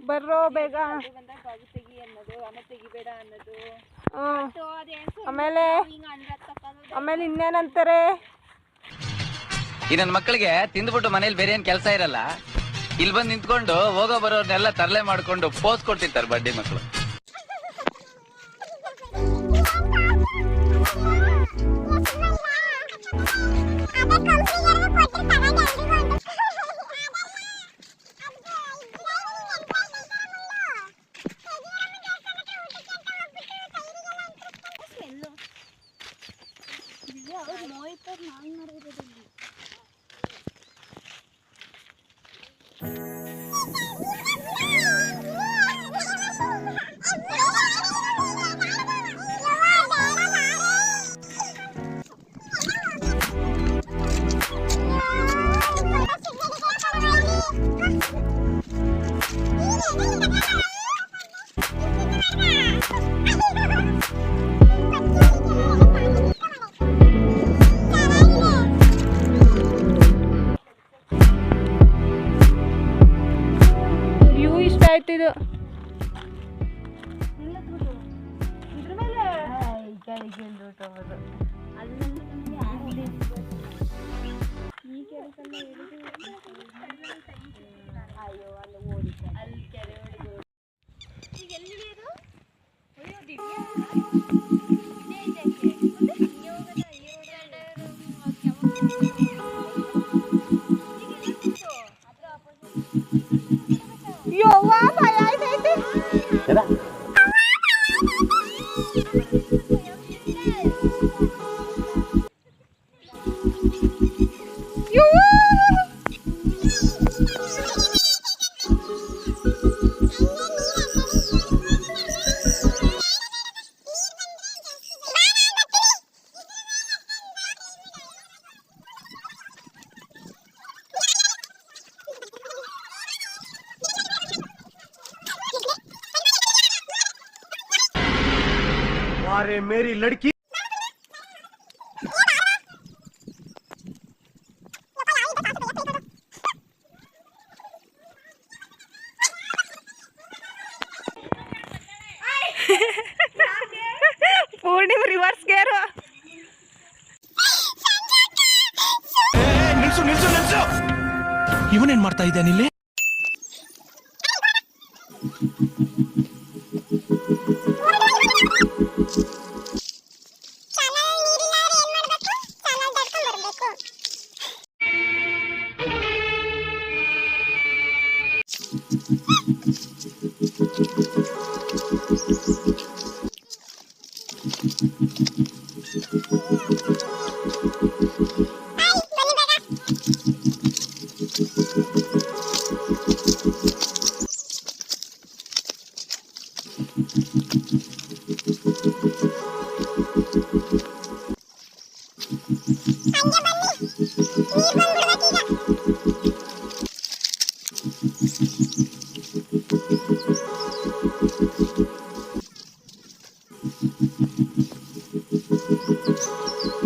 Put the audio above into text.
ಬರ್ರೋ ಬೇಗ. ಬಂದಾಗ ಬಾಗಿ ತೆಗಿ ಅನ್ನೋದು ಆಮೇಲೆ ತೆಗಿಬೇಡ ಅನ್ನೋದು ಆಮೇಲೆ ಆಮೇಲೆ ಇನ್ನೇನಂತಾರೆ? ಈ ನನ್ನ ಮಕ್ಕಳಿಗೆ ತಿಂದ್ಬಿಟ್ಟು ಮನೇಲಿ ಬೇರೆ ಏನ್ ಕೆಲಸ ಇರಲ್ಲ. ಇಲ್ಲಿ ಬಂದು ನಿಂತ್ಕೊಂಡು ಹೋಗೋ ಬರೋರ್ನೆಲ್ಲ ತರಲೆ ಮಾಡ್ಕೊಂಡು ಪೋಸ್ ಕೊಡ್ತಿರ್ತಾರೆ ಬಡ್ಡಿ ಮಕ್ಕಳು ವ್ಯೂ ಇಷ್ಟ ಆಯ್ತು ಇದು. 明白 अरे मेरी लड़की ಪೂರ್ಣಿಮ ರಿವರ್ಸ್ ಗೇರು ನಿಲ್ಸು ನಿಲ್ಸು ನಿಲ್ಸು ಇವನೇನ್ ಮಾಡ್ತಾ ಇದ್ದಾನೆ ಇಲ್ಲಿ